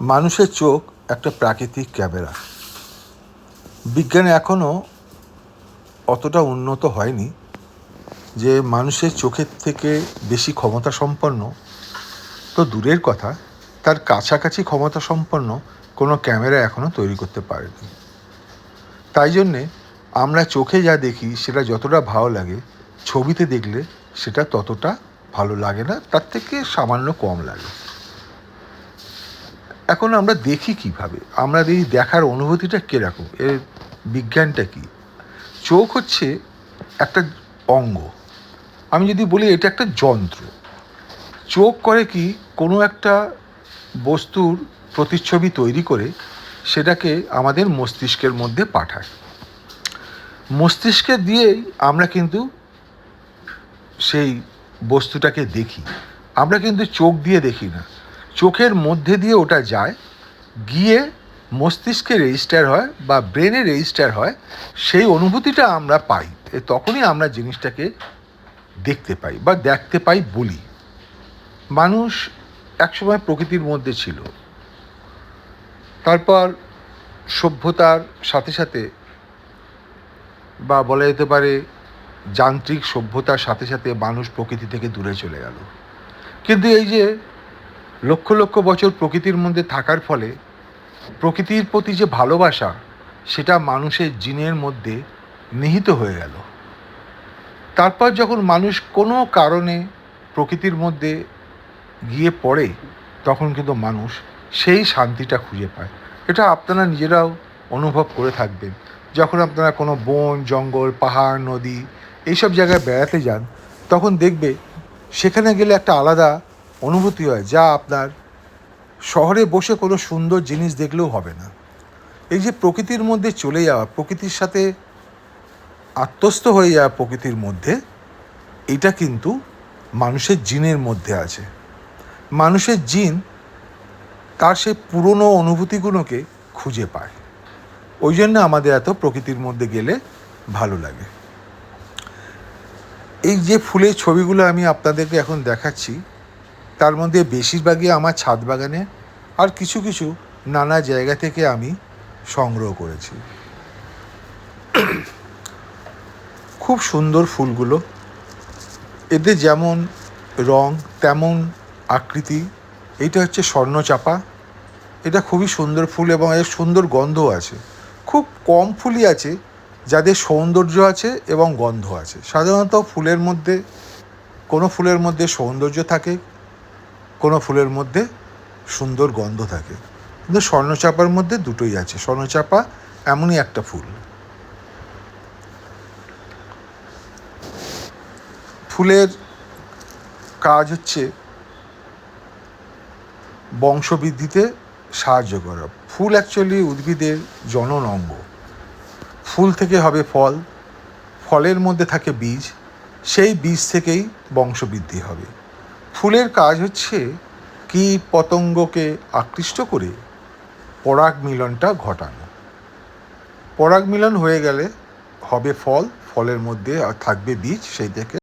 মানুষের চোখ একটা প্রাকৃতিক ক্যামেরা। বিজ্ঞান এখনও অতটা উন্নত হয়নি যে মানুষের চোখের থেকে বেশি ক্ষমতা সম্পন্ন তো দূরের কথা, তার কাছাকাছি ক্ষমতা সম্পন্ন কোনো ক্যামেরা এখনও তৈরি করতে পারেনি। তাই জন্যে আমরা চোখে যা দেখি সেটা যতটা ভালো লাগে, ছবিতে দেখলে সেটা ততটা ভালো লাগে না, তার থেকে সামান্য কম লাগে। এখন আমরা দেখি কীভাবে? আমরা এই দেখার অনুভূতিটা কীরকম? এর বিজ্ঞানটা কি? চোখ হচ্ছে একটা অঙ্গ। আমি যদি বলি এটা একটা যন্ত্র। চোখ করে কি কোনো একটা বস্তুর প্রতিচ্ছবি তৈরি করে সেটাকে আমাদের মস্তিষ্কের মধ্যে পাঠায়। মস্তিষ্কে দিয়েই আমরা কিন্তু সেই বস্তুটাকে দেখি। আমরা কিন্তু চোখ দিয়ে দেখি না। চোখের মধ্যে দিয়ে ওটা যায়, গিয়ে মস্তিষ্কে রেজিস্টার হয় বা ব্রেনে রেজিস্টার হয়, সেই অনুভূতিটা আমরা পাই। তখনই আমরা জিনিসটাকে দেখতে পাই বা দেখতে পাই বলি। মানুষ একসময় প্রকৃতির মধ্যে ছিল। তারপর সভ্যতার সাথে সাথে বা বলা যেতে পারে যান্ত্রিক সভ্যতার সাথে সাথে মানুষ প্রকৃতি থেকে দূরে চলে গেল। কিন্তু এই যে লক্ষ লক্ষ বছর প্রকৃতির মধ্যে থাকার ফলে প্রকৃতির প্রতি যে ভালোবাসা, সেটা মানুষের জিনের মধ্যে নিহিত হয়ে গেল। তারপর যখন মানুষ কোনো কারণে প্রকৃতির মধ্যে গিয়ে পড়ে, তখন কিন্তু মানুষ সেই শান্তিটা খুঁজে পায়। এটা আপনারা নিজেরাও অনুভব করে থাকবেন। যখন আপনারা কোনো বন, জঙ্গল, পাহাড়, নদী, এইসব জায়গায় বেড়াতে যান, তখন দেখবে সেখানে গেলে একটা আলাদা অনুভূতি হয়, যা আপনার শহরে বসে কোনো সুন্দর জিনিস দেখলেও হবে না। এই যে প্রকৃতির মধ্যে চলে যাওয়া, প্রকৃতির সাথে আত্মস্থ হয়ে যাওয়া প্রকৃতির মধ্যে, এটা কিন্তু মানুষের জিনের মধ্যে আছে। মানুষের জিন তার সেই পুরনো অনুভূতিগুলোকে খুঁজে পায়। ওই জন্য আমাদের এত প্রকৃতির মধ্যে গেলে ভালো লাগে। এই যে ফুলের ছবিগুলো আমি আপনাদেরকে এখন দেখাচ্ছি তার মধ্যে বেশিরভাগই আমার ছাদ বাগানে আর কিছু কিছু নানা জায়গা থেকে আমি সংগ্রহ করেছি। খুব সুন্দর ফুলগুলো। এদের যেমন রং, তেমন আকৃতি। এইটা হচ্ছে স্বর্ণচাপা। এটা খুবই সুন্দর ফুল এবং এর সুন্দর গন্ধ আছে। খুব কম ফুলই আছে যাদের সৌন্দর্য আছে এবং গন্ধ আছে। সাধারণত ফুলের মধ্যে, কোনো ফুলের মধ্যে সৌন্দর্য থাকে কোনো ফুলের মধ্যে সুন্দর গন্ধ থাকে। কিন্তু স্বর্ণচাপার মধ্যে দুটোই আছে। স্বর্ণচাপা এমনই একটা ফুল। ফুলের কাজ হচ্ছে বংশবৃদ্ধিতে সাহায্য করা। ফুল অ্যাকচুয়ালি উদ্ভিদের জনন অঙ্গ। ফুল থেকে হবে ফল। ফলের মধ্যে থাকে বীজ। সেই বীজ থেকেই বংশবৃদ্ধি হবে। ফুলের কাজ হচ্ছে কীট পতঙ্গকে আকৃষ্ট করে পরাগ মিলনটা ঘটানো। পরাগ মিলন হয়ে গেলে হবে ফল, ফলের মধ্যে থাকবে বীজ সেই থেকে